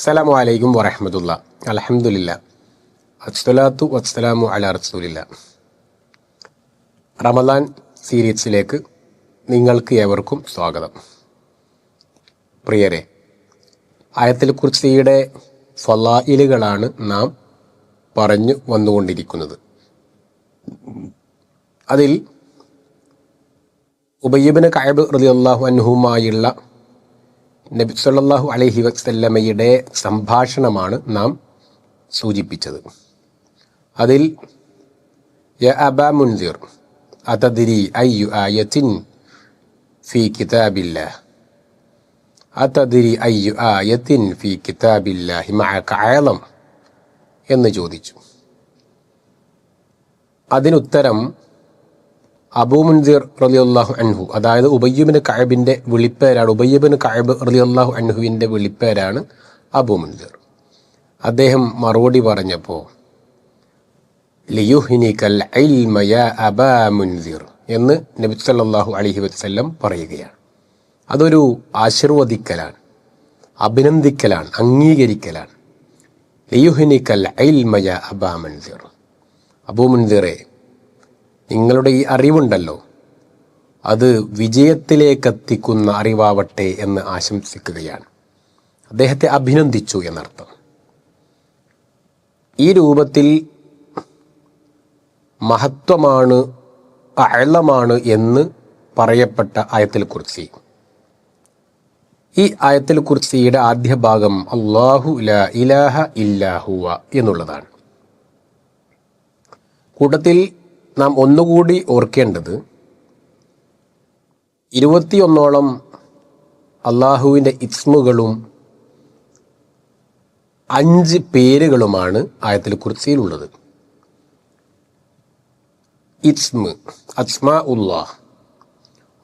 അസ്സലാമു അലൈക്കും വറഹമത്തുള്ള. അലഹമുല്ല അസ്സലാത്തു വസ്സലാമു അല റസൂലില്ല. റമദാൻ സീരീസിലേക്ക് നിങ്ങൾക്ക് ഏവർക്കും സ്വാഗതം. പ്രിയരെ ആയത്തിൽ കുർസിയുടെ ഫലായിലുകളാണ് നാം പറഞ്ഞു വന്നുകൊണ്ടിരിക്കുന്നത്. അതിൽ ഉബയ്യബിന് റതി റളിയല്ലാഹു അൻഹുമായുള്ള നബി സല്ലാഹു അലഹി വസ്ല്ലമ്മയുടെ സംഭാഷണമാണ് നാം സൂചിപ്പിച്ചത്. അതിൽ യ അബ മുൻസിർ അതദിരി അയ്യു ആയത്തിൻ ഫി കിതാബില്ലാഹ് അതദിരി അയ്യു ആയത്തിൻ ഫി കിതാബില്ലാഹി മഅക അയളം എന്ന് ചോദിച്ചു. അതിനുത്തരം അബൂ മുൻസിർ റളിയല്ലാഹു അൻഹു. അതായത് ഉബയ്യബിന് കഅബിന്റെ വിളിപ്പേരാണ്. ഉബയ്യബിന് കഅബ് റളിയല്ലാഹു അൻഹുവിന്റെ വിളിപ്പേരാണ് അബൂ മുൻസിർ. അദ്ദേഹം മറുപടി പറഞ്ഞപ്പോൾ എന്ന് നബി സല്ലല്ലാഹു അലൈഹി വസല്ലം പറയുകയാണ്. അതൊരു ആശീർവദിക്കലാണ് അഭിനന്ദിക്കലാണ് അംഗീകരിക്കലാണ്. ലിയുഹിനിക്കൽ അബാ മുൻസീർ അബൂ മുൻസിറെ നിങ്ങളുടെ ഈ അറിവുണ്ടല്ലോ. അത് വിജയത്തിലേക്കെത്തിക്കുന്ന അറിവാവട്ടെ എന്ന് ആശംസിക്കുകയാണ്. അദ്ദേഹത്തെ അഭിനന്ദിച്ചു എന്നർത്ഥം. ഈ രൂപത്തിൽ മഹത്വമാണ് അഴലമാണ് എന്ന് പറയപ്പെട്ട ആയത്തിൽ കുർസി. ഈ ആയത്തിൽ കുർസിയുടെ ആദ്യ ഭാഗം അള്ളാഹു ഇലാഹ ഇല്ലാഹുവ എന്നുള്ളതാണ്. കൂട്ടത്തിൽ നാം ഒന്നുകൂടി ഓർക്കേണ്ടത് ഇരുപത്തിയൊന്നോളം അള്ളാഹുവിന്റെ ഇസ്മുകളും അഞ്ച് പേരുകളുമാണ് ആയത്തിൽ കുറിച്ചിയിലുള്ളത് ഇസ്മ് അസ്മാ ഉള്ളാഹ്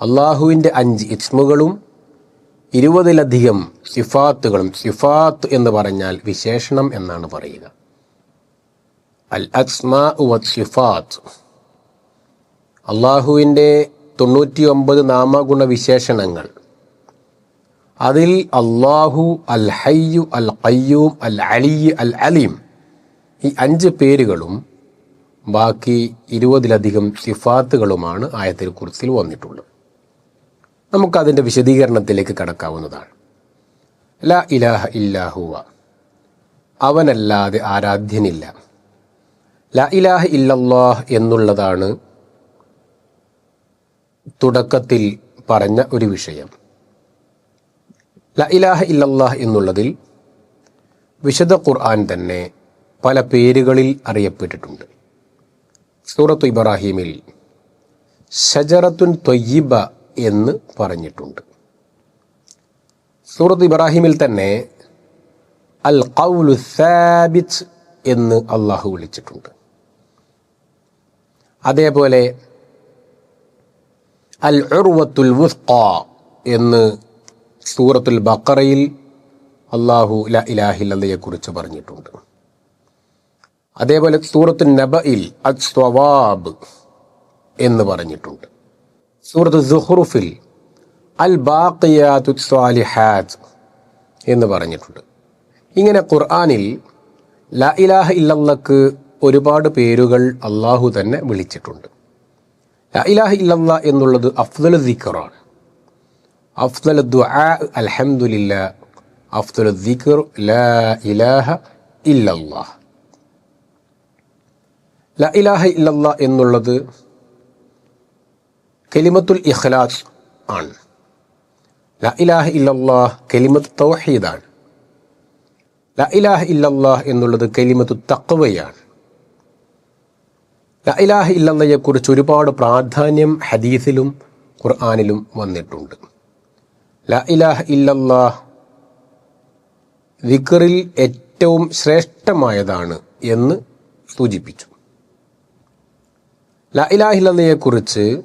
അള്ളാഹുവിന്റെ അഞ്ച് ഇസ്മുകളും ഇരുപതിലധികം സിഫാത്തുകളും സിഫാത്ത് എന്ന് പറഞ്ഞാൽ വിശേഷണം എന്നാണ് പറയുക. അൽ അസ്മാ വ സിഫാത്ത്. അള്ളാഹുവിന്റെ തൊണ്ണൂറ്റി ഒമ്പത് നാമഗുണ വിശേഷണങ്ങൾ അതിൽ അള്ളാഹു അൽ ഹയ്യു അൽ ഖയ്യൂം അൽ അലി അൽ അലീം ഈ അഞ്ച് പേരുകളും ബാക്കി ഇരുപതിലധികം സിഫാത്തുകളുമാണ് ആയത്തിൽ കുറിച്ചിൽ വന്നിട്ടുള്ളത്. നമുക്കതിന്റെ വിശദീകരണത്തിലേക്ക് കടക്കാവുന്നതാണ്. ല ഇലാഹ ഇല്ലാഹുവ അവനല്ലാതെ ആരാധ്യനില്ല. ല ഇലാഹ ഇല്ലല്ലാഹ് എന്നുള്ളതാണ് തുടക്കത്തിൽ പറഞ്ഞ ഒരു വിഷയം. ല ഇലാഹ ഇല്ലല്ലാഹ് എന്നുള്ളതിൽ വിശദ ഖുർആൻ തന്നെ പല പേരുകളിൽ അറിയപ്പെട്ടിട്ടുണ്ട്. സൂറത്ത് ഇബ്രാഹിമിൽ ഷജറത്തുൻ തൊയ്യിബ എന്ന് പറഞ്ഞിട്ടുണ്ട്. സൂറത്ത് ഇബ്രാഹിമിൽ തന്നെ അൽ കൗലു സാബിത്ത് എന്ന് അള്ളാഹു വിളിച്ചിട്ടുണ്ട്. അതേപോലെ അൽ ഉർവത്തുൽ വുസ്ഖ എന്ന് സൂറത്തുൽ ബക്കറയിൽ അള്ളാഹു ല ഇലാഹില്ലയെ കുറിച്ച് പറഞ്ഞിട്ടുണ്ട്. അതേപോലെ സൂറത്ത് നബയിൽ അസ്വവാബ് എന്ന് പറഞ്ഞിട്ടുണ്ട്. സൂറത്ത് സുഹ്റുഫിൽ അൽ ബാഖിയാത്തു സ്വാലിഹാത്ത് എന്ന് പറഞ്ഞിട്ടുണ്ട്. ഇങ്ങനെ ഖുർആാനിൽ ല ഇലാഹ ഇല്ലല്ലക്ക് ഒരുപാട് പേരുകൾ അള്ളാഹു തന്നെ വിളിച്ചിട്ടുണ്ട്. ഇലാഹ ഇല്ലല്ല എന്നുള്ളത് അഫ്ദൽ ദിക്കറാണ് അഫ്ദൽ ദുആ അൽഹംദുലില്ല അഫ്ദൽ ദിക്കർ ലാ ഇലാഹ ഇല്ലല്ലാഹ് ല ഇലാഹ ഇല്ലല്ല എന്നുള്ളത് കെലിമത്തുൽ ഇഖ്ലാസ് ആണ് ല ഇലാഹ ഇല്ലല്ലാഹ് കെലിമത്ത് തൗഹീദാണ് ല ഇലാഹ ഇല്ലല്ലാഹ് എന്നുള്ളത് കെലിമത്തു തക്വയാണ് ല ഇല്ലെന്നയെക്കുറിച്ച് ഒരുപാട് പ്രാധാന്യം ഹദീസിലും ഖുർആാനിലും വന്നിട്ടുണ്ട്. ല ഇലാഹ ഇല്ലല്ലാഹ് വിക്കറിൽ ഏറ്റവും ശ്രേഷ്ഠമായതാണ് എന്ന് സൂചിപ്പിച്ചു. ല ഇല്ലെന്നയെക്കുറിച്ച്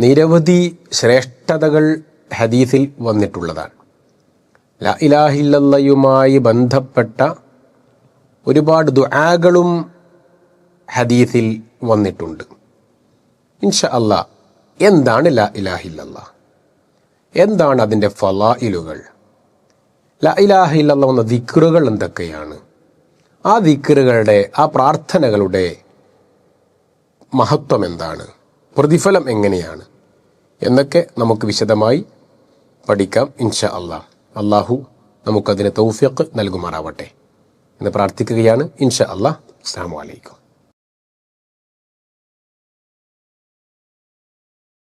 നിരവധി ശ്രേഷ്ഠതകൾ ഹദീസിൽ വന്നിട്ടുള്ളതാണ്. ല ഇല്ലല്ലയുമായി ബന്ധപ്പെട്ട ഒരുപാട് ദുആകളും ഹദീസിൽ വന്നിട്ടുണ്ട്. ഇൻഷ അല്ല എന്താണ് ല ഇലാഹില്ല എന്താണ് അതിന്റെ ഫലായിലുകൾ? ല ഇലാഹ ഇല്ലല്ലാഹ് എന്ന ദിക്റുകൾ എന്തൊക്കെയാണ്? ആ ദിക്കറുകളുടെ ആ പ്രാർത്ഥനകളുടെ മഹത്വം എന്താണ്? പ്രതിഫലം എങ്ങനെയാണ്? എന്നൊക്കെ നമുക്ക് വിശദമായി പഠിക്കാം ഇൻഷ അള്ളാ അള്ളാഹു നമുക്കതിന് തൗഫിയക്ക് നൽകുമാറാവട്ടെ. എന്ന് പ്രാർത്ഥിക്കുകയാണ് ഇൻഷ അള്ളാഹ് അസ്സാം വലൈക്കും